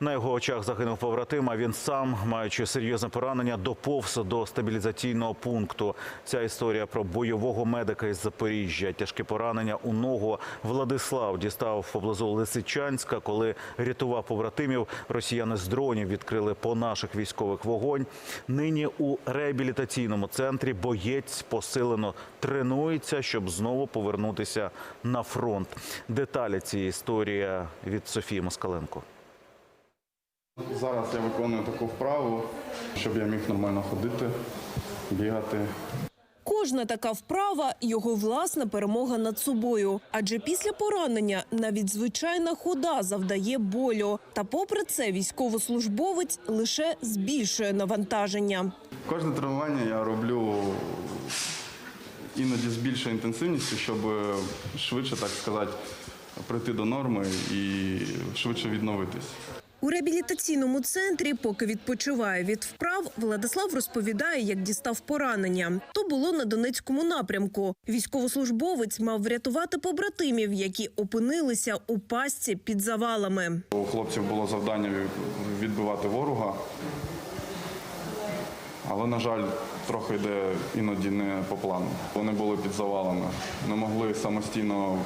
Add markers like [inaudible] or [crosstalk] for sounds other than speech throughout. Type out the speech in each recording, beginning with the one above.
На його очах загинув побратим, а він сам, маючи серйозне поранення, доповз до стабілізаційного пункту. Ця історія про бойового медика із Запоріжжя. Тяжке поранення у ногу Владислав дістав поблизу Лисичанська, коли рятував побратимів. Росіяни з дронів відкрили по наших військових вогонь. Нині у реабілітаційному центрі боєць посилено тренується, щоб знову повернутися на фронт. Деталі цієї історії від Софії Москаленко. Зараз я виконую таку вправу, щоб я міг нормально ходити, бігати. Кожна така вправа його власна перемога над собою. Адже після поранення навіть звичайна хода завдає болю. Та попри це військовослужбовець лише збільшує навантаження. Кожне тренування я роблю іноді з більшою інтенсивністю, щоб швидше, так сказати, прийти до норми і швидше відновитись. У реабілітаційному центрі, поки відпочиває від вправ, Владислав розповідає, як дістав поранення. То було на Донецькому напрямку. Військовослужбовець мав врятувати побратимів, які опинилися у пастці під завалами. У хлопців було завдання відбивати ворога, але, на жаль, трохи йде іноді не по плану. Вони були під завалами, не могли самостійно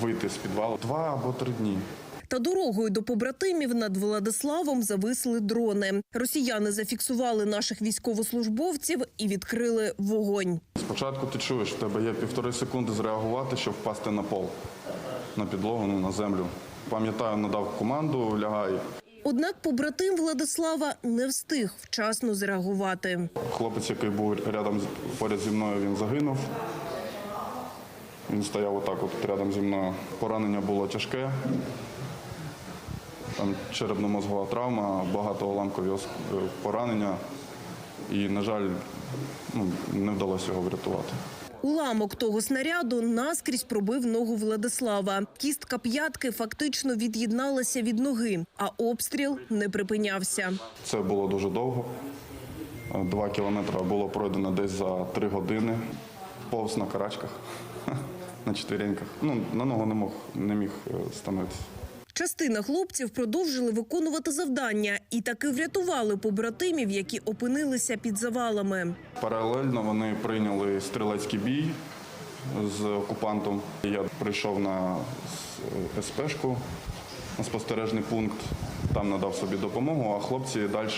вийти з підвалу два або три дні. Та дорогою до побратимів над Владиславом зависли дрони. Росіяни зафіксували наших військовослужбовців і відкрили вогонь. Спочатку ти чуєш, в тебе є півтори секунди зреагувати, щоб впасти на пол, на підлогу, ну, на землю. Пам'ятаю, надав команду, лягай. Однак побратим Владислава не встиг вчасно зреагувати. Хлопець, який був рядом поряд зі мною, він загинув. Він стояв отак от рядом зі мною. Поранення було тяжке. Там черепно-мозгова травма, багато уламкові е, поранення. І, на жаль, ну, не вдалося його врятувати. Уламок того снаряду наскрізь пробив ногу Владислава. Кістка п'ятки фактично від'єдналася від ноги, а обстріл не припинявся. Це було дуже довго. Е, Два кілометри було пройдено десь за три години. Повз на карачках, [laughs] на чотиреньках. Ну, на ногу не мог, не міг е, становитися. Частина хлопців продовжили виконувати завдання і таки врятували побратимів, які опинилися під завалами. Паралельно вони прийняли стрілецький бій з окупантом. Я прийшов на СП-шку, на спостережний пункт, там надав собі допомогу, а хлопці далі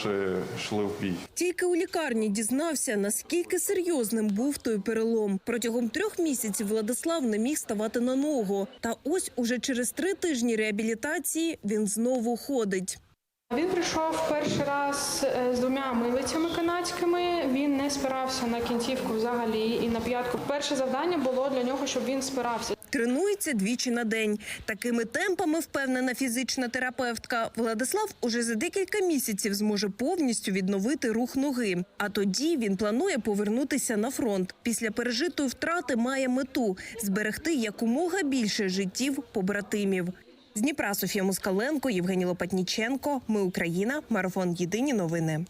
йшли в бій. Тільки у лікарні дізнався, наскільки серйозним був той перелом. Протягом трьох місяців Владислав не міг ставати на ногу. Та ось уже через три тижні реабілітації він знову ходить. Він прийшов перший раз е, з двома милицями канадськими. Він не спирався на кінцівку взагалі і на п'ятку. Перше завдання було для нього, щоб він спирався. Тренується двічі на день. Такими темпами, впевнена фізична терапевтка, Владислав уже за декілька місяців зможе повністю відновити рух ноги. А тоді він планує повернутися на фронт. Після пережитої втрати має мету зберегти якомога більше життів побратимів. З Дніпра Софія Москаленко, Євгеній Лопатніченко. Ми Україна. Марафон Єдині новини.